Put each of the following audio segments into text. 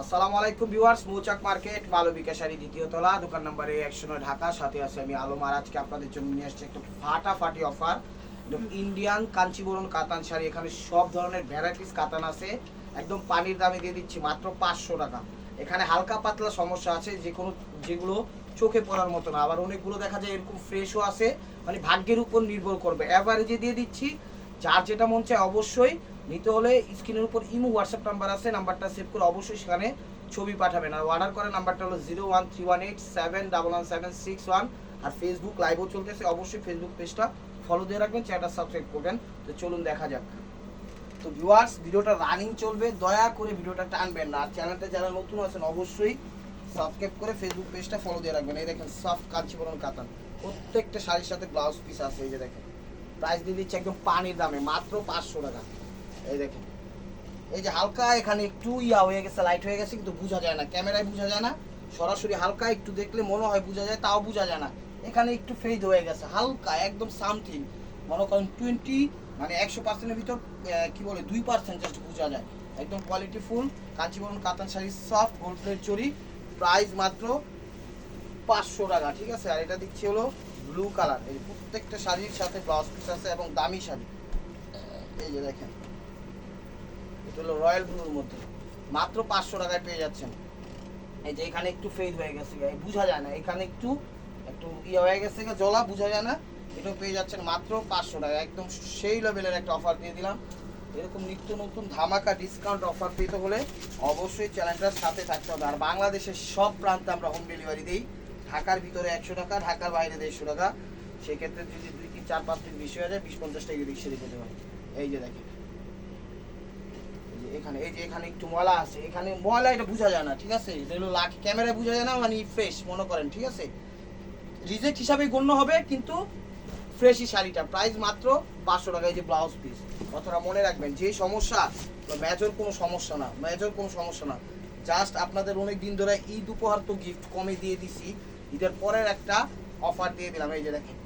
আসসালামু আলাইকুম ভিউয়ার্স, মৌচাক মার্কেট, বালু বিকাশারি দ্বিতীয় তলা, দোকান নম্বরে একশো নয় ঢাকা, সাথে আছে আমি আলম। আর আপনাদের জন্য নিয়ে আসছি একটা ফাটাফাটি অফার ইন্ডিয়ান কাঞ্চিবরণ কাতান শাড়ি, এখানে সব ধরনের ভ্যারাইটিস কাতান আছে। একদম পানির দামে দিয়ে দিচ্ছি মাত্র পাঁচশো টাকা। এখানে হালকা পাতলা সমস্যা আছে যে কোনো যেগুলো চোখে পড়ার মতো না। আবার অনেকগুলো দেখা যায় এরকম ফ্রেশও আছে মানে ভাগ্যের উপর নির্ভর করবে। অ্যাভারেজে দিয়ে দিচ্ছি, যার যেটা মন চায় অবশ্যই নিতে হলে স্ক্রিনের উপর ইমো হোয়াটসঅ্যাপ নাম্বার আছে, নাম্বারটা সেভ করে অবশ্যই সেখানে ছবি পাঠাবেন। আর অর্ডার করার নাম্বারটা হলো zero one three one eight seven double one seven six one আর ফেসবুক লাইভও চলতেছে, অবশ্যই ফেসবুক পেজটা ফলো দিয়ে রাখবেন চ্যানেলটা সাবস্ক্রাইব করবেন। তো চলুন দেখা যাক। তো ভিউয়ার্স ভিডিওটা রানিং চলবে, দয়া করে ভিডিওটা টানবেন না। আর চ্যানেলটা যারা নতুন আছেন, অবশ্যই সাবস্ক্রাইব করে ফেসবুক পেজটা ফলো দিয়ে রাখবেন। এই দেখেন সফট কাঞ্চিবরণ কাতান। প্রত্যেকটা শাড়ির সাথে ব্লাউজ পিস আছে, এই যে দেখেন। প্রাইস দিয়ে দিচ্ছে একদম পানির দামে, মাত্র পাঁচশো টাকা। এই দেখেন। এই যে হালকা এখানে একটু ইয়া হয়ে গেছে লাইট হয়ে গেছে, কিন্তু বোঝা যায় না। ক্যামেরায় বোঝা যায় না। সরাসরি হালকা একটু দেখলে মনে হয় বোঝা যায়, তাও বোঝা যায় না। এখানে একটু ফেড হয়ে গেছে, হালকা, একদম সামথিং মনে করেন টোয়েন্টি মানে একশো পার্সেন্টের ভিতর কি বলে, দুই পার্সেন্ট জাস্ট বোঝা যায়। একদম quality full Kanjivaram katan sari soft gold plate চড়ি। প্রাইস মাত্র পাঁচশো টাকা, ঠিক আছে? আর এটা দিচ্ছি হলো ব্লু কালার এই প্রত্যেকটা শাড়ির সাথে ব্লাউজ পিস আছে এবং দামি শাড়ি। এই যে দেখেন। হলো রয়্যাল ব্লুর মধ্যে। মাত্র পাঁচশো টাকায় পেয়ে যাচ্ছেন। এই যে এখানে একটু ফেড হয়ে গেছে বোঝা যায় না। এখানে একটু একটু ইয়ে হয়ে গেছে জলা বোঝা যায় না। এটাও পেয়ে যাচ্ছেন মাত্র পাঁচশো টাকা একদম সেই লেভেলের একটা অফার দিয়ে দিলাম। এরকম নিত্য নতুন ধামাকা ডিসকাউন্ট অফার পেতে হলে অবশ্যই চ্যানেলটার সাথে থাকতে হবে। আর বাংলাদেশের সব প্রান্তে আমরা হোম ডেলিভারি দিই। ঢাকার ভিতরে একশো টাকা, ঢাকার বাইরে দেড়শো টাকা। সেক্ষেত্রে যদি দুই তিন, চার, পাঁচ দিন বেশি হয়ে যায়, বিশ, পঞ্চাশ টাকা রিক্সা দিতে পারে। এই যে দেখেন। যে এখানে, এই যে এখানে একটু ময়লা আছে। এখানে ময়লা এটা বোঝা যায় না, ঠিক আছে? এটা হলো ক্যামেরায় বোঝা যায় না মানে ফ্রেশ মনে করেন, ঠিক আছে? রিজেক্ট হিসাবে গণ্য হবে, কিন্তু ফ্রেশই শাড়িটা। প্রাইস মাত্র পাঁচশো টাকা, এই যে ব্লাউজ পিস কথাটা মনে রাখবেন, যে সমস্যা মেজর কোনো সমস্যা না মেজর কোনো সমস্যা না। জাস্ট আপনাদের অনেক দিন ধরে ঈদ উপহার তো গিফট কমে দিয়ে দিছি। ঈদের পরের একটা অফার দিয়ে দিলাম, এই যে দেখেন।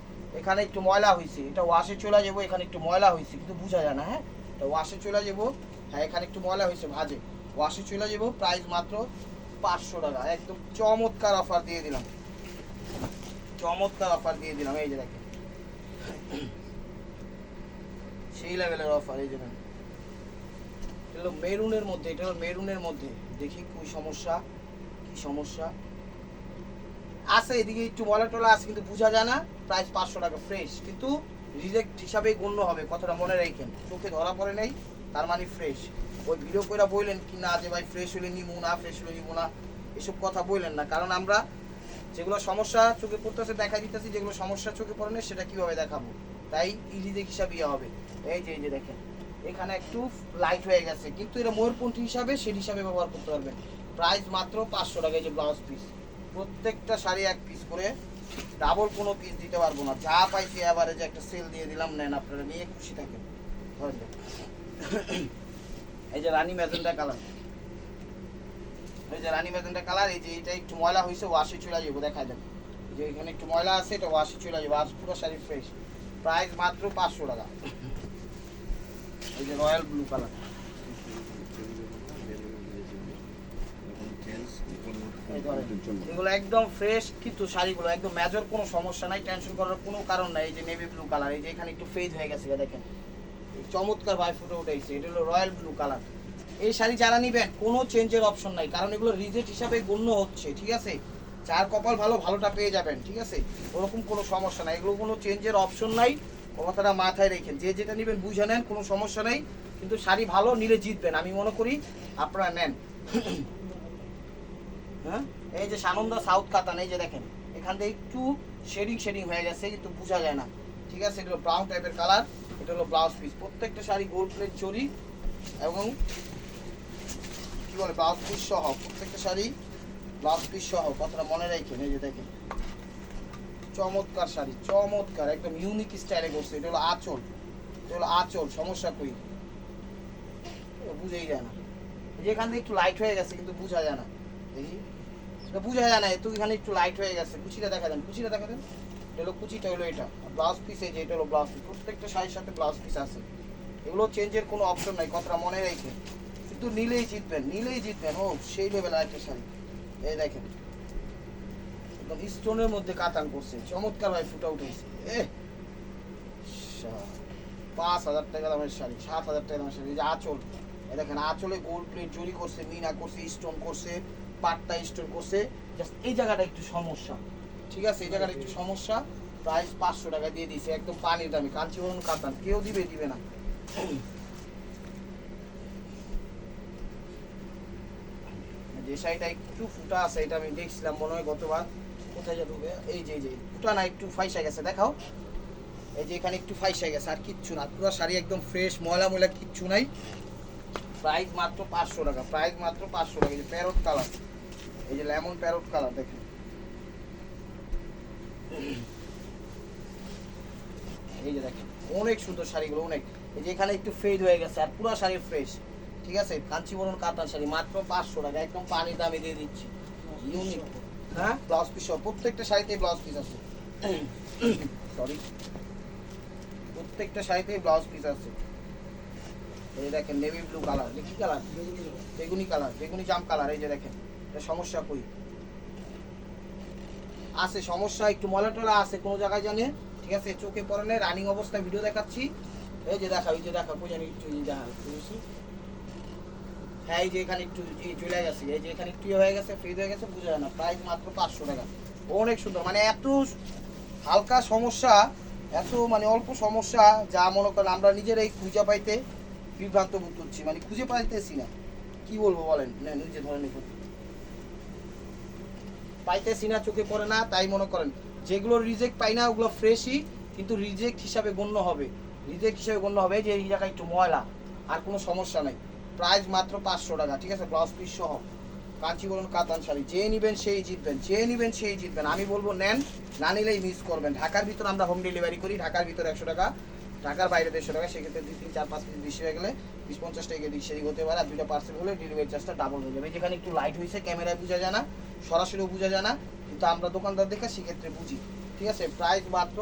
এখানে একটু ময়লা হয়েছে এটা ওয়াশে চলে যাব, এখানে একটু ময়লা হয়েছে কিন্তু বোঝা যায় না হ্যাঁ? এটা ওয়াশে চলে যাব হ্যাঁ এখানে একটু ময়লা হয়েছে, ভাজে। ওয়াশে চলে যাব প্রাইস মাত্র পাঁচশো টাকা। একদম চমৎকার অফার দিয়ে দিলাম। চমৎকার অফার দিয়ে দিলাম, এই যে দেখেন। সেই লেভেলের অফার এই যে এটা মেরুনের মধ্যে, এটা হলো মেরুনের মধ্যে। দেখি কি সমস্যা কি সমস্যা। আছে, এদিকে একটু ময়লা টলা আছে, কিন্তু বোঝা যায় না। প্রাইস পাঁচশো টাকা ফ্রেশ কিন্তু রিজেক্ট হিসাবেই গণ্য হবে, কথাটা মনে রাখেন। চোখে ধরা পড়ে নেই। তার মানে ফ্রেশ ওই ভিডিও করে বললেন কি, না যে ভাই ফ্রেশ হলে নিমু না ফ্রেশ হলে নিমু না। এসব কথা বললেন না। কারণ আমরা যেগুলো সমস্যা চোখে পড়তেছে, দেখা দিতেছি, যেগুলো সমস্যা চোখে পড়ে না, সেটা কীভাবে দেখাবো? তাই ইরিজেক হিসাবে ইয়ে হবে। এই যে এই যে দেখেন, এখানে একটু লাইট হয়ে গেছে। কিন্তু এটা ময়ূরপন্থী হিসাবে, সেই হিসাবে ব্যবহার করতে পারবেন। প্রাইস মাত্র পাঁচশো টাকা, এই যে ব্লাউজ পিস প্রত্যেকটা শাড়ি এক পিস করে ডাবল কোনো পিস দিতে পারব না। যা পাইছি যে একটা সেল দিয়ে দিলাম, নেন আপনারা, নিয়ে খুশি থাকেন। ধরেন। এই যে রানী ম্যাজেন্টা কালার। এই যে রানী ম্যাজেন্টা কালার, এই যে এটা একটু ময়লা হয়েছে ওয়াশে চলে যাব দেখা এই যে এখানে একটু ময়লা আছে, এটা ওয়াশে চলে যাব আর পুরো শাড়ি ফ্রেশ প্রাইস মাত্র পাঁচশো টাকা। এই যে রয়্যাল ব্লু কালার এগুলো একদম ফ্রেশ কিন্তু শাড়িগুলো একদম মেজর কোনো সমস্যা নাই টেনশন করার কোনো কারণ নাই, এই যে নেভি ব্লু কালার এই যে এখানে একটু ফেজ হয়ে গেছে, দেখেন। চমৎকার ভাই ফুটে উঠেছে। এটা হলো রয়্যাল ব্লু কালার। এই শাড়ি যারা নিবেন, কোনো চেঞ্জের অপশন নাই, কারণ এগুলো রিজেক্ট হিসাবে গণ্য হচ্ছে, ঠিক আছে? যার কপাল ভালো, ভালোটা পেয়ে যাবেন, ঠিক আছে? ওরকম কোনো সমস্যা নাই, এগুলো কোনো চেঞ্জের অপশন নাই। কথাটা মাথায় রেখেন, যে যেটা নেবেন বুঝে নেন, কোনো সমস্যা নেই। কিন্তু শাড়ি ভালো নিলে জিতবেন, আমি মনে করি আপনারা নেন। হ্যাঁ? এই যে সানন্দা সাউথ কাতান, এই যে দেখেন, এখান থেকে একটু শেডিং শেডিং হয়ে গেছে, কিন্তু বোঝা যায় না। ঠিক আছে? এগুলো ব্রাউন টাইপের কালার। এটা হলো ব্লাউজ পিস প্রত্যেকটা শাড়ি গোল্ড প্লেট চড়ি এবং কি বলে ব্লাউজ পিস সহ, প্রত্যেকটা শাড়ি ব্লাউজ পিস সহ, কথাটা মনে রাখেন, এই যে দেখেন। চমৎকার শাড়ি, চমৎকার, একদম ইউনিক স্টাইলে করছে। এটা হলো আঁচল, এটা হলো আঁচল, সমস্যা কই? বুঝেই যায় না। এই যে এখান থেকে একটু লাইট হয়ে গেছে, কিন্তু বোঝা যায় না। দেখি। বোঝা যায় না তো এখানে একটু লাইট হয়ে গেছে। কুচিটা দেখা দেন কুচিটা দেখা দেন। হলো কুচিটা হলো এটা। ব্লাউজ পিস এই যে, এটা হলো ব্লাউজ পিস প্রত্যেকটা শাড়ির সাথে ব্লাউজ পিস আছে। এগুলো চেঞ্জের কোনো অপশন নাই, কথাটা মনে রেখে। কিন্তু নিলেই জিতবেন নিলেই জিতবেন। ও, সেই লেভেল একটা শাড়ি। এই দেখেন। একদম স্টোনের মধ্যে কাতান করছে। চমৎকার ভাই, ফুটা উঠেছে। এ পাঁচ হাজার টাকা দামের শাড়ি, সাত হাজার টাকা দামের শাড়ি। যে আঁচল। এই দেখেন, আঁচলে গোল্ড প্লেট জরি করছে, মিনা করছে স্টোন করছে, পাট্টা স্টোন করছে। জাস্ট এই জায়গাটা একটু সমস্যা। ঠিক আছে, এই একটু সমস্যা। প্রাইস পাঁচশো টাকা দিয়ে দিয়েছে, একদম পানির দামি। কাঞ্চিবরণ কাতান কেউ দিবে দিবে না। যে শাড়িটা একটু ফুটা আছে, এটা আমি দেখছিলাম, মনে হয় গতবার। কোথায় যাবে এই যে যে, ফুটা না, একটু ফাইসা গেছে, দেখাও। এই যে এখানে একটু ফাইসা গেছে, আর কিচ্ছু না, পুরো শাড়ি একদম ফ্রেশ ময়লা ময়লা কিচ্ছু নাই। প্রাইস মাত্র পাঁচশো টাকা প্রাইস মাত্র পাঁচশো টাকা, এই যে প্যারট কালার এই যে লেমন প্যারট কালার দেখেন। এই যে দেখেন অনেক সুন্দর শাড়িগুলো অনেক। এই যে এখানে একটু ফেড হয়ে গেছে আর পুরো শাড়ি ফ্রেশ ঠিক আছে? কাঞ্চিবরণ কাতান শাড়ি মাত্র পাঁচশো টাকা একদম পানির দামে দিয়ে দিচ্ছি। ইউনিক হ্যাঁ? ব্লাউজ পিস প্রত্যেকটা শাড়িতেই ব্লাউজ পিস আছে। সরি প্রত্যেকটা শাড়িতেই ব্লাউজ পিস আছে। এই দেখেন নেভি ব্লু কালার কি কালার বেগুনি কালার বেগুনি জাম কালার এই যে দেখেন। এটা সমস্যা কই? আছে, সমস্যা, একটু মলা টলা আছে কোনো জায়গায় জানে। ঠিক আছে, চোখে পড়ে নেই রানিং অবস্থায় ভিডিও দেখাচ্ছি। এই যে দেখা এই যে দেখা জানি একটু দেখা হ্যাঁ এই যে এখানে একটু চলে গেছে, এই যে এখানে একটু ইয়ে হয়ে গেছে ফ্রিজ হয়ে গেছে, বোঝা যায় না প্রাইস মাত্র পাঁচশো টাকা। অনেক সুন্দর মানে এত হালকা সমস্যা, এত মানে অল্প সমস্যা, যা মনে করেন আমরা নিজেরাই খুঁজে পাইতে বিভ্রান্ত করছি মানে খুঁজে পাইতেছি না। কি বলব বলেন? নিজে ধরে নিতে পাইতেছি না, চোখে পড়ে না, তাই মনে করেন। যেগুলো রিজেক্ট পাই না, ওগুলো ফ্রেশই কিন্তু রিজেক্ট হিসাবে গণ্য হবে। রিজেক্ট হিসাবে গণ্য হবে যে এই জায়গায় একটু ময়লা, আর কোনো সমস্যা নাই। প্রাইস মাত্র পাঁচশো টাকা, ঠিক আছে? ব্লাউজ পিস সহ। কাঞ্চিবরণ কাতান শাড়ি, যে নিবেন সেই জিতবেন, যে নিবেন সেই জিতবেন। আমি বলব, নেন, না নিলেই মিস করবেন। ঢাকার ভিতর আমরা হোম ডেলিভারি করি, ঢাকার ভিতর একশো টাকা, ঢাকার বাইরে দেড়শো টাকা, সেক্ষেত্রে দুই তিন, চার, পাঁচ পিস বেশি হয়ে গেলে বিশ, পঞ্চাশ টাকা দিক সেদিক হতে পারে, আর দুইটা পার্সেল হলে ডেলিভারি চার্জটা ডাবল হয়ে যাবে। যেখানে একটু লাইট হয়েছে ক্যামেরায় বোঝা যায় না। সরাসরিও বোঝা যায় না, কিন্তু আমরা দোকানদার দেখে সেক্ষেত্রে বুঝি। ঠিক আছে? প্রাইস মাত্র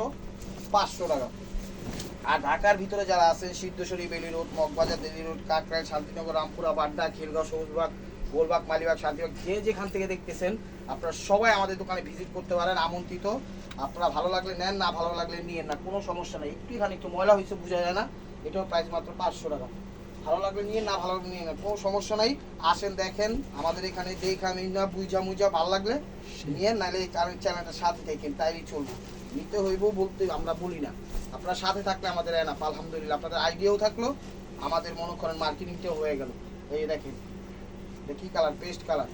পাঁচশো টাকা। আর ঢাকার ভিতরে যারা আছেন, সিদ্ধেশ্বরী, বেলি রোড, মগবাজার দেলি রোড কাকরাইল শান্তিনগর, রামপুরা, বাড্ডা, খিলগাঁও, সবুজবাগ গোলবাগ মালিবাগ, শান্তিবাগ, যে যেখান থেকে দেখতেছেন, আপনারা সবাই আমাদের দোকানে ভিজিট করতে পারেন, আমন্ত্রিত। আপনারা ভালো লাগলে নেন, না ভালো লাগলে নিয়েন না, কোনো সমস্যা নেই। একটুখানি একটু ময়লা হয়েছে, বোঝা যায় না। এটাও প্রাইস মাত্র পাঁচশো টাকা। ভালো লাগলে নিয়ে না ভালো লাগলে নিয়ে না। কোনো সমস্যা নাই। আসেন দেখেন আমাদের এখানে দেখা না বুঝা মুজা ভালো লাগলে নিয়ে নাহলে চ্যানেলটার সাথে দেখেন তাইলেই চলবে। নিতে হইব বলতে আমরা বলি না। আপনারা সাথে থাকলে আমাদের এনাফ আলহামদুলিল্লাহ। আপনাদের আইডিয়াও থাকল আমাদের মনে করেন মার্কেটিংটাও হয়ে গেল। এই দেখেন কি কালার? Paste colour.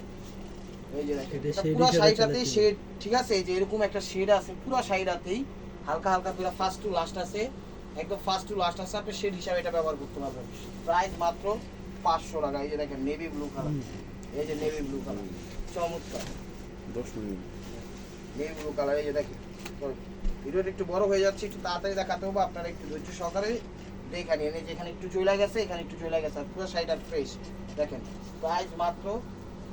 এই যে দেখেন পুরো শাড়িটাতেই শেড ঠিক আছে? এই যে এরকম একটা শেড আছে পুরো শাড়িটাতেই হালকা হালকা পুরো ফার্স্ট টু লাস্ট আছে। একদম ফার্স্ট টু লাস্ট আছে। আপনি শেড হিসাবে এটা ব্যবহার করতে পারবেন। প্রাইস মাত্র পাঁচশো টাকা। এই যে দেখেন নেভি ব্লু কালার এই যে নেভি ব্লু কালার চমৎকার। দশ মিনিট। নেভি ব্লু কালার এই যে দেখেন। ভিডিওটা একটু বড় হয়ে যাচ্ছে একটু তাড়াতাড়ি দেখাতে হবে। আপনারা একটু ধৈর্য সহকারে দেখে নিন। এই যে এখানে একটু চলে গেছে এখানে একটু চলে গেছে। আর পুরো শাড়িটা ফ্রেশ দেখেন প্রাইস মাত্র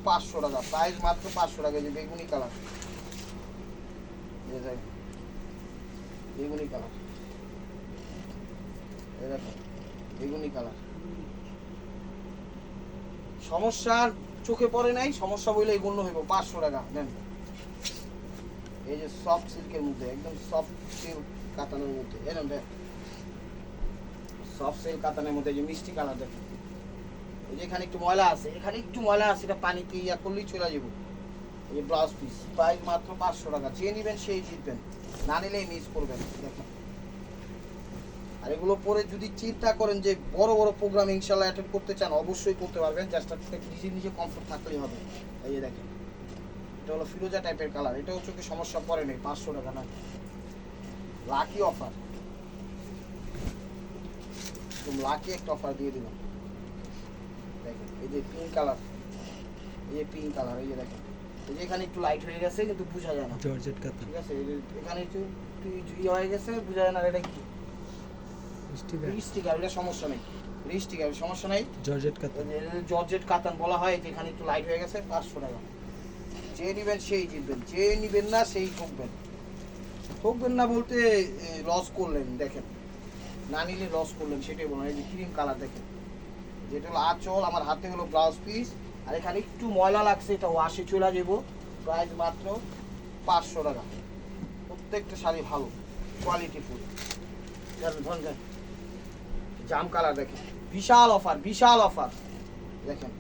পাঁচশো টাকা। প্রাইস মাত্র পাঁচশো টাকা। এই যে বেগুনি কালার বেগুনি কালার বেগুনি কালার সমস্যা চোখে পড়ে নাই, সমস্যা বলে গণ্য হইব, পাঁচশো টাকা নেন এই যে সফট সিল্কের মধ্যে, একদম সফট সিল্ক কাতানের মধ্যে এরকম দেখ সফট সিল্ক কাতানের মধ্যে যে মিষ্টি কালার দেখ। এই যে এখানে একটু ময়লা আছে, এখানে একটু ময়লা আছে, এটা পানিতে ইয়া করলেই চলে যাব এই ব্লাউজ পিস প্রাইস মাত্র পাঁচশো টাকা, যে নেবেন সেই জিতবেন, না নিলেই মিস করবেন, দেখেন। আর এগুলো পরে যদি চিন্তা করেন যে বড় বড় প্রোগ্রাম ইনশাল্লাহ অ্যাটেন্ড করতে চান অবশ্যই করতে পারবেন। জাস্ট আপনাকে নিজে নিজে কমফোর্ট থাকলেই হবে। এই যে দেখেন এটা হলো ফিরোজা টাইপের কালার এটা হচ্ছে কি সমস্যা পড়ে নেই পাঁচশো টাকা না। লাকি অফার তুমি লাকি একটা অফার দিয়ে দিলাম। দেখেন এই যে পিঙ্ক কালার এই যে পিঙ্ক কালার এই যে দেখেন। এই যে এখানে একটু লাইট হয়ে গেছে কিন্তু বোঝা যায় না। জর্জেট কাতান ঠিক আছে এখানে একটু একটু ইয়ে হয়ে গেছে বোঝা যায় না এটা কি। স্টিকার এটা সমস্যা নেই। রিস্টিকার সমস্যা নেই। জর্জেট কাতান জর্জেট কাতান বলা হয় যেখানে একটু লাইট হয়ে গেছে পাঁচশো টাকা। যে নিবেন সেই জিতবেন যে নিবেন না সেই ঠকবেন। ঠকবেন না বলতে লস করলেন দেখেন। না নিলে লস করলেন সেটাই বলুন এই যে ক্রিম কালার দেখেন। যেটা হলো আঁচল আমার হাতে হলো ব্লাউজ পিস আর এখানে একটু ময়লা লাগছে এটা ওয়াশে চলে যাব। প্রাইস মাত্র পাঁচশো টাকা। প্রত্যেকটা শাড়ি ভালো কোয়ালিটি ফুল। ধরুন জাম কালার দেখেন। বিশাল অফার বিশাল অফার দেখেন,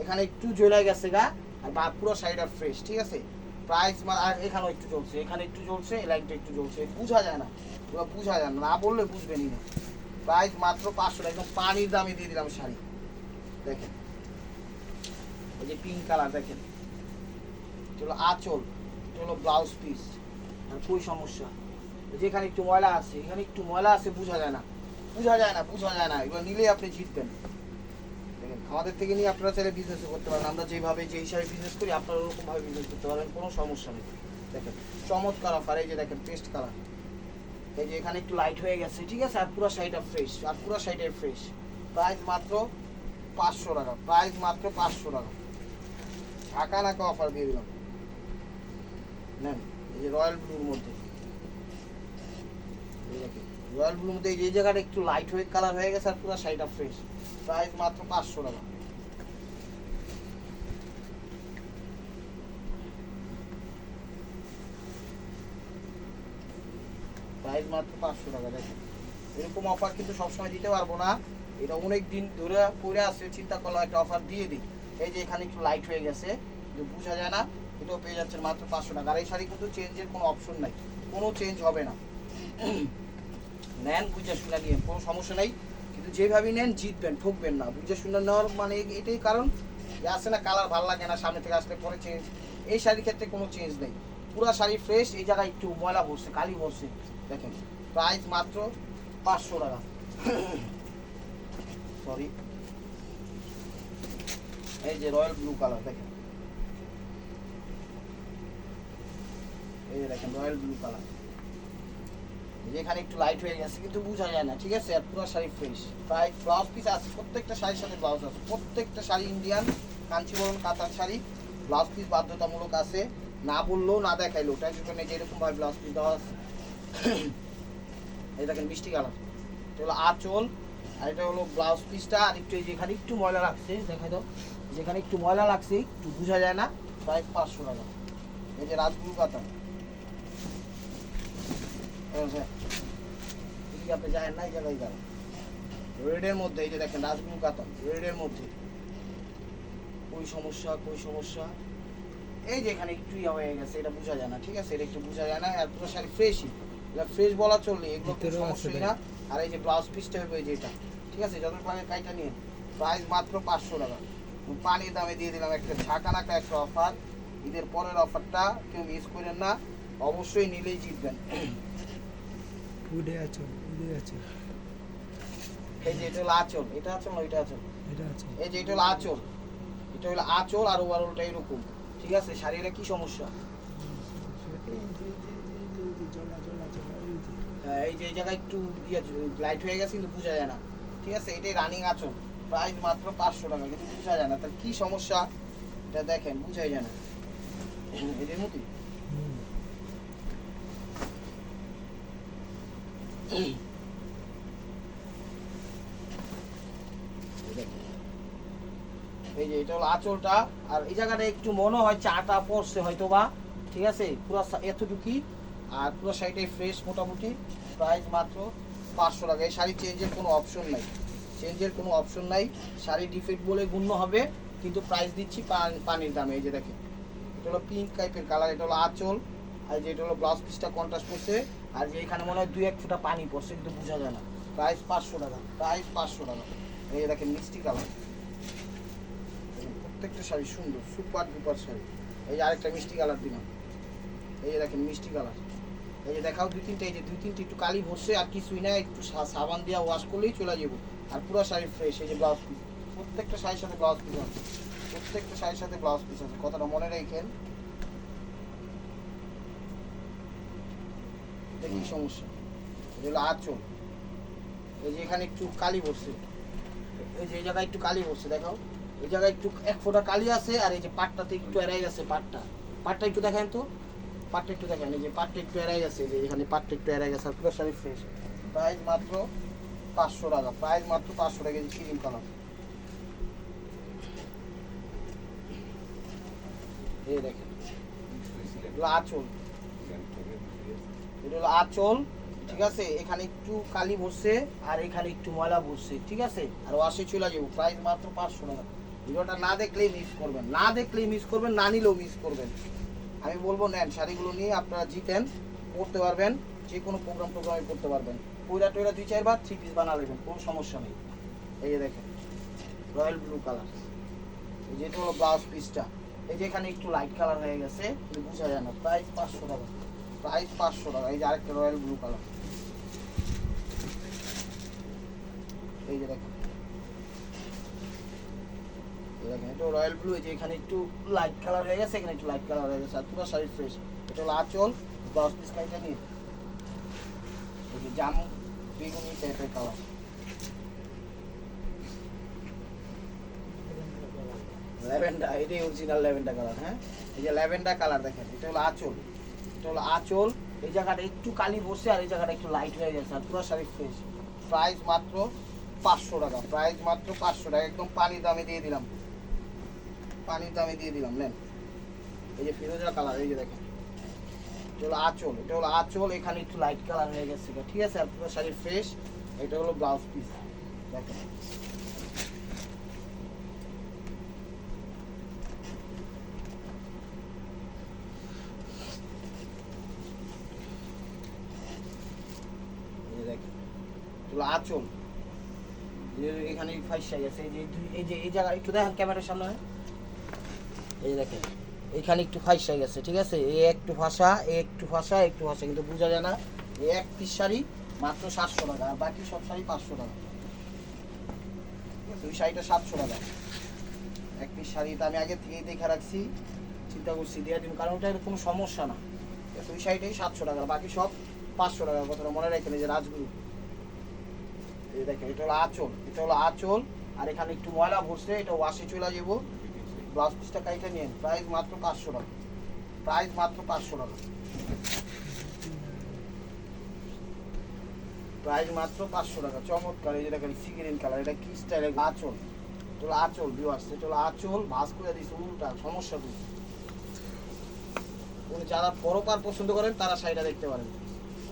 এখানে একটু জ্বলে গেছে গা, আর বা পুরো শাড়িটা ফ্রেশ ঠিক আছে? প্রাইস মানে আর এখানেও একটু জ্বলছে, এখানে একটু জ্বলছে, এই লাইনটা একটু জ্বলছে বোঝা যায় না। পুরো বোঝা যায় না না বললে বুঝবেনই না। প্রাইস মাত্র পাঁচশো একদম পানির দামে দিয়ে দিলাম শাড়ি। দেখেন, এই যে পিঙ্ক কালার দেখেন। চলো আঁচল চলো ব্লাউজ পিস আর কই সমস্যা? এই যে এখানে একটু ময়লা আছে, এখানে একটু ময়লা আছে, বোঝা যায় না। বোঝা যায় না, বোঝা যায় না। এগুলো নিলেই আপনি জিতবেন। দেখেন আমাদের থেকে নিয়ে আপনারা চাইলে বিজনেস করতে পারেন। আমরা যেভাবে, যে হিসাবে বিজনেস করি, আপনারা ওরকম ভাবে বিজনেস করতে পারবেন কোনো সমস্যা নেই। দেখেন, চমৎকার অফার এই যে দেখেন পেস্ট কালার এই যে এখানে একটু লাইট হয়ে গেছে, ঠিক আছে? আর পুরো সাইডটা ফ্রেশ আর পুরো শাড়িটা ফ্রেশ প্রাইস মাত্র পাঁচশো টাকা প্রাইস মাত্র পাঁচশো টাকা। ঢাকা নাকা অফার দিয়ে দিলাম। নেন, এই যে রয়্যাল ব্লুর মধ্যে। রয়্যাল ব্লুর মধ্যে এই জায়গাটা একটু লাইট হয়ে কালার হয়ে গেছে আর পুরো শাড়িটা ফ্রেশ প্রাইস মাত্র পাঁচশো টাকা। প্রাইস মাত্র পাঁচশো টাকা, দেখেন। এরকম অফার কিন্তু সবসময় দিতে পারব না। এটা অনেক দিন ধরে পরে আছে, চিন্তা করলাম একটা অফার দিয়ে দিই। এই যে এখানে একটু লাইট হয়ে গেছে, কিন্তু বোঝা যায় না, এটাও পেয়ে যাচ্ছেন মাত্র পাঁচশো টাকা। আর এই শাড়ি কিন্তু চেঞ্জের কোনো অপশন নাই। কোনো চেঞ্জ হবে না। নেন বুঝে শুনে নিয়ে, কোনো সমস্যা নেই। কিন্তু যেভাবেই নেন, জিতবেন, ঠকবেন না। বুঝে শুনে নেওয়ার মানে এটাই কারণ যে আসে না কালার ভালো লাগে না, সামনে থেকে আসলে পরে চেঞ্জ এই শাড়ির ক্ষেত্রে কোনো চেঞ্জ নেই। পুরা শাড়ি ফ্রেশ এই জায়গায় একটু ময়লা পড়ছে কালি পড়ছে দেখেন। প্রাইস মাত্র পাঁচশো টাকা। সরি এই যে রয়্যাল ব্লু কালার দেখেন। এই দেখেন রয়্যাল ব্লু কালার এখানে একটু লাইট হয়ে গেছে, কিন্তু বোঝা যায় না, ঠিক আছে? পুরো শাড়ি ফ্রেশ প্রায় ব্লাউজ পিস আছে, প্রত্যেকটা শাড়ির সাথে ব্লাউজ আছে। প্রত্যেকটা sari Indian Kanjivaram katan sari. Blouse piece বাধ্যতামূলক আছে। না বললেও না দেখাইলেও টেনশন নেই যেরকম ব্লাউজ পিস দেওয়া আছে। এই দেখেন মিষ্টি কালার এটা হলো আঁচল, আর এটা হলো ব্লাউজ পিসটা আর একটু যেখানে একটু ময়লা লাগছে, দেখাই দাও। যেখানে একটু ময়লা লাগছে, একটু বোঝা যায় না, প্রায় পাঁচশো টাকা। এই যে রাজগুরু কাতা ঠিক আপনি না জায়গায় যান রেডের মধ্যে এই যে দেখেন রাজগুরু কাতা রেডের মধ্যে। কই সমস্যা কই সমস্যা? এই যে এখানে একটু ইয়া হয়ে গেছে এটা বোঝা যায় না ঠিক আছে? এটা একটু বোঝা যায় না আর পুরো শাড়ি ফ্রেশই এটা ফ্রেশ বলা চললে এগুলো কোনো সমস্যাই না। আর এই যে ব্লাউজ পিসটা হবে এই যে এটা ঠিক আছে? যত লাগে কাইটা নিয়ে প্রাইস মাত্র পাঁচশো টাকা। পানির দামে দিয়ে দিলাম একটা ঝাঁকানাকা একটা অফার ঈদের পরের অফারটা কেউ মিস করেন না। অবশ্যই নিলেই জিতবেন। উডে আছো উডে আছো এই যে এটা হলো আঁচল এটা আঁচল না ওইটা আঁচল? এটা আছে এই যে এটা হলো আঁচল এটা হলো আঁচল আর ওভারঅলটা এরকম ঠিক আছে? শাড়িটা কি সমস্যা? হ্যাঁ, এই যে এই জায়গায় একটু ইয়ে লাইট হয়ে গেছে কিন্তু বোঝা যায় না ঠিক আছে? এটাই রানিং আঁচল প্রাইস মাত্র পাঁচশো টাকা কিন্তু বোঝা যায় না। তার কি সমস্যা? এটা দেখেন বুঝাই যায় না। এদের মতোই হুম। এই যে, এটা হলো আঁচলটা। আর এই জায়গাটা একটু মনে হয় চাটা পড়ছে হয়তো বা ঠিক আছে? পুরো এতটুকুই। আর পুরো শাড়িটাই ফ্রেশ মোটামুটি। প্রাইস মাত্র পাঁচশো টাকা। এই শাড়ি চেঞ্জের কোনো অপশন নাই। চেঞ্জের কোনো অপশন নাই। শাড়ি ডিফেক্ট বলে গণ্য হবে। কিন্তু প্রাইস দিচ্ছি পান- পানির দামে। এই যে দেখেন। এটা হলো পিঙ্ক টাইপের কালার এটা হলো আঁচল। আর যে, এটা হলো ব্লাউজ পিসটা কন্ট্রাস্ট করছে। আর যে এখানে মনে হয় দুই এক ফুটা পানি পড়ছে, কিন্তু বোঝা যায় না। প্রাইস পাঁচশো টাকা, প্রাইস পাঁচশো টাকা। এই দেখেন মিষ্টি কালার। প্রত্যেকটা শাড়ি সুন্দর, সুপার ডুপার শাড়ি। এই যে আরেকটা মিষ্টি কালার দিলাম। এই যে দেখেন মিষ্টি কালার। এই যে দেখাও দুই তিনটে, এই যে দুই তিনটে একটু কালি ভরছে, আর কিছুই না, একটু সাবান দিয়ে ওয়াশ করলেই চলে যাব। আর পুরো শাড়ি ফ্রেশ এই যে ব্লাউজ পিস প্রত্যেকটা শাড়ির সাথে ব্লাউজ পিস আছে। প্রত্যেকটা শাড়ির সাথে ব্লাউজ পিস আছে। কথাটা মনে রেখেন একই সমস্যা। এগুলো আঁচল। এই যে এখানে একটু কালি পড়ছে এই যে এই জায়গায় একটু কালি পড়ছে দেখাও। এই জায়গায় একটু এক ফোঁটা কালি আছে, আর এই যে পাটটাতে একটু এড়াই গেছে পাটটা। পাটটা একটু দেখেন তো। পাটটা একটু দেখেন, এই যে পাটটা একটু এড়াই গেছে যে এখানে পাটটা একটু এড়াই গেছে, আর পুরো শাড়ি ফ্রেশ প্রাইস মাত্র পাঁচশো টাকা, প্রাইস মাত্র পাঁচশো টাকা কেজি ক্রিম কালার। এই দেখেন। এগুলো আচল। এটা হলো আঁচল, ঠিক আছে? এখানে একটু কালি বসছে আর এখানে একটু ময়লা বসছে, ঠিক আছে? আর ওয়াশে চলে যাব প্রাইস মাত্র পাঁচশো টাকা। ভিডিওটা না দেখলেই মিস করবেন, না দেখলেই মিস করবেন, না নিলেও মিস করবেন। আমি বলব, নেন, শাড়িগুলো নিয়ে আপনারা জিতেন, পড়তে পারবেন, যে কোনো প্রোগ্রাম টোগ্রামে করতে পারবেন। পয়লা টয়লা দুই চারবার থ্রি পিস বানা দেবেন কোনো সমস্যা নেই। এই যে দেখেন রয়্যাল ব্লু কালার এই যে হলো ব্লাউজ পিসটা এই যে এখানে একটু লাইট কালার হয়ে গেছে বোঝা যায় না প্রাইস পাঁচশো টাকা। প্রাইস পাঁচশো টাকা। এই যে আরেকটা রয়্যাল ব্লু কালার। এই যে দেখেন এই দেখেন, এটা রয়্যাল ব্লু, এই যে এখানে একটু লাইট কালার হয়ে গেছে, এখানে একটু লাইট কালার হয়ে গেছে, আর পুরো শাড়ি ফ্রেশ এটা হলো আঁচল ব্লাউজ পিস কাইটা নিয়ে। এই যে জাম বেগুনি টাইপের কালার ল্যাভেন্ডার এটাই অরিজিনাল ল্যাভেন্ডার কালার হ্যাঁ? এই যে ল্যাভেন্ডার কালার দেখেন, এটা হলো আঁচল। এটা আঁচল, এই জায়গাটা একটু কালি বসে আর এই জায়গাটা একটু লাইট হয়ে গেছে, আর পুরো শাড়ি ফ্রেশ প্রাইস মাত্র পাঁচশো টাকা প্রাইস মাত্র পাঁচশো টাকা, একদম পানির দামে দিয়ে দিলাম। পানির দামে দিয়ে দিলাম, নেন। এই যে ফিরোজা কালার এই যে দেখেন। এটা হলো আঁচল, এটা হলো আঁচল, এখানে একটু লাইট কালার হয়ে গেছে। ঠিক আছে, আর পুরো শাড়ি ফ্রেশ এটা হলো ব্লাউজ পিস দেখেন এই যে দেখেন এগুলো আঁচল। এখানে ফাইসা গেছে এই যে এই যে এই জায়গা একটু দেখেন ক্যামেরার সামনে। এই দেখেন, এখানে একটু ফাইসা গেছে ঠিক আছে? এই একটু ফাঁসা এই একটু ফাঁসা একটু ফাঁসা, কিন্তু বোঝা যায় না। এই এক পিস শাড়ি মাত্র সাতশো টাকা, আর বাকি সব শাড়ি পাঁচশো টাকা। দুই শাড়িটা সাতশো টাকা। এক পিস শাড়িটা আমি আগে থেকেই দেখে রাখছি, চিন্তা করছি দেওয়ার জন্য কারণ ওটা কোনো সমস্যা না। দুই শাড়িটাই সাতশো টাকা বাকি সব পাঁচশো টাকার কথাটা মনে রাখেন যে রাজগুরু। এই দেখেন, এটা হলো আঁচল, এটা হলো আঁচল, আর এখানে একটু ময়লা ভরছে, এটা ওয়াশে চলে যাব। ব্লাউজ পিসটা কাইটা নিন প্রাইস মাত্র পাঁচশো টাকা। প্রাইস মাত্র পাঁচশো টাকা। প্রাইস মাত্র পাঁচশো টাকা, চমৎকার। এই যে দেখেন সিগ্রিন কালার এটা কি স্টাইলের আঁচল, এটা হলো আঁচল ভিউয়ার্স এটা হলো আঁচল ভাস করে দিচ্ছে উল্টা, সমস্যা কি? উনি যারা বড় পছন্দ করেন, তারা শাড়িটা দেখতে পারেন।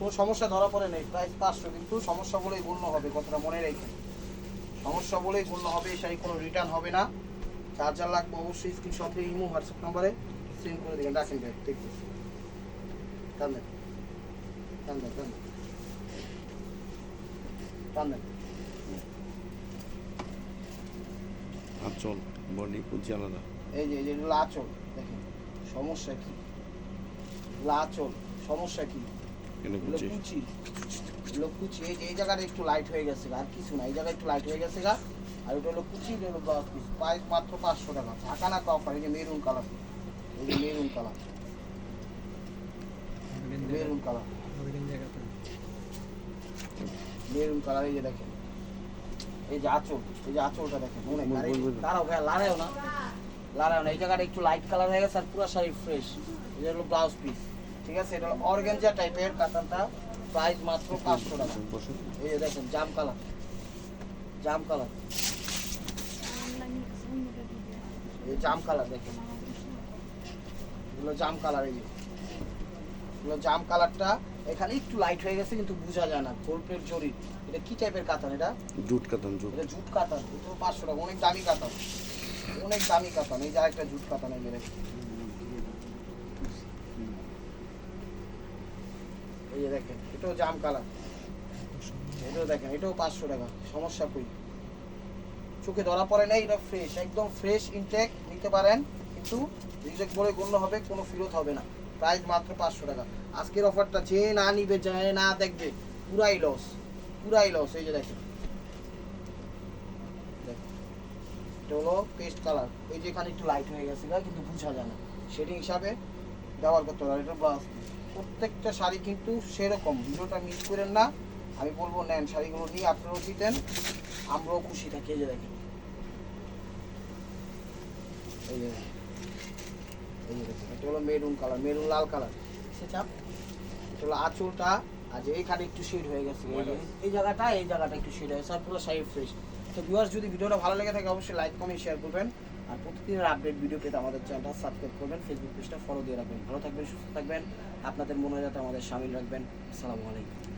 কোনো সমস্যা ধরা পড়ে নেই প্রাইস পাঁচশো কিন্তু সমস্যা বলেই গণ্য হবে কথাটা মনে রেখে। সমস্যা বলেই গণ্য হবে এই শাড়ি কোনো রিটার্ন হবে না। চার্জার লাগবে অবশ্যই স্ক্রিনশট ইমো হোয়াটসঅ্যাপ নাম্বারে সেন্ড করে দেবেন রাখেন ভাই দেখতেছি। টান দেন টান দেন টান দেন। টান দেন। আঁচল বডি কুচি আলাদা। এই যে এই যে আঁচল দেখেন সমস্যা কি? আঁচল সমস্যা কি? এটা এগুলো কুচি। কুচি। এগুলো কুচি। এই যে এই জায়গাটা একটু লাইট হয়ে গেছে গা, আর কিছু না। এই জায়গায় একটু লাইট হয়ে গেছে গা আর ওটা হলো কুচি এটা হলো ব্লাউজ পিস প্রাইস মাত্র পাঁচশো টাকা। ঢাকা না কফার এই যে মেরুন কালার এই যে maroon colour maroon colour maroon colour এই যে দেখেন। এই যে আঁচল এই যে আঁচলটা দেখেন। মনে বুঝ- বুঝ- বুঝ। দাঁড়াও ভাই লাড়াও না। লাড়াও না। এই জায়গাটা একটু লাইট কালার হয়ে গেছে আর পুরো শাড়ি ফ্রেশ এই যে হলো ব্লাউজ পিস ঠিক আছে? এটা অর্গেঞ্জা টাইপের কাতানটা প্রাইস মাত্র পাঁচশো টাকা। এই দেখেন জাম কালার। জাম কালার। এই জাম কালার দেখেন। এগুলো জাম কালার এই এগুলো জাম কালারটা এখানে একটু লাইট হয়ে গেছে কিন্তু বোঝা যায় না। গোল্পের জরি এটা কি টাইপের কাতান এটা? জুট কাতান জুট। এটা জুট কাতান এটাও পাঁচশো টাকা। অনেক দামি কাতান অনেক দামি কাতান এই যে আরেকটা জুট কাতান এই যে দেখেন। এই দেখেন, এটাও জাম কালার। এটাও দেখেন, এটাও পাঁচশো টাকা, সমস্যা কই? চোখে ধরা পড়ে না, এটা ফ্রেশ একদম ফ্রেশ ইনটেক নিতে পারেন, কিন্তু রিজেক্ট বলে গণ্য হবে, কোনো ফেরত হবে না। প্রাইস মাত্র পাঁচশো টাকা। আজকের অফারটা যে না নিবে, যে না দেখবে, পুরাই লস পুরাই লস এই যে দেখেন। এটা হলো পেস্ট কালার এই যে এখানে একটু লাইট হয়ে গেছে কিন্তু বোঝা যায় না। শেডিং হিসাবে ব্যবহার করতে পারে এটা ব্লাউজ প্রত্যেকটা শাড়ি কিন্তু সেরকম। ভিডিওটা মিস করেন না। আমি বলব নেন শাড়িগুলো নিয়ে আপনারাও জিতেন আমরাও খুশি থাকি। যে দেখেন। এই যে এই যে দেখেন এটা হলো মেরুন কালার মেরুন লাল কালার। সে চাপ। এটা হলো আঁচলটা আর যে এইখানে একটু শেড হয়ে গেছে এই এই জায়গাটা এই জায়গাটা একটু শেড আর পুরো শাড়ি ফ্রেশ তো ভিউয়ার্স যদি ভিডিওটা ভালো লেগে থাকে অবশ্যই লাইক কমেন্ট শেয়ার করবেন। আর প্রতিদিনের আপডেট ভিডিও পেতে আমাদের চ্যানেলটা সাবস্ক্রাইব করবেন ফেসবুক পেজটা ফলো দিয়ে রাখবেন। ভালো থাকবেন, সুস্থ থাকবেন। আপনাদের মনে যাতে আমাদের সামিল রাখবেন। আসসালামু আলাইকুম।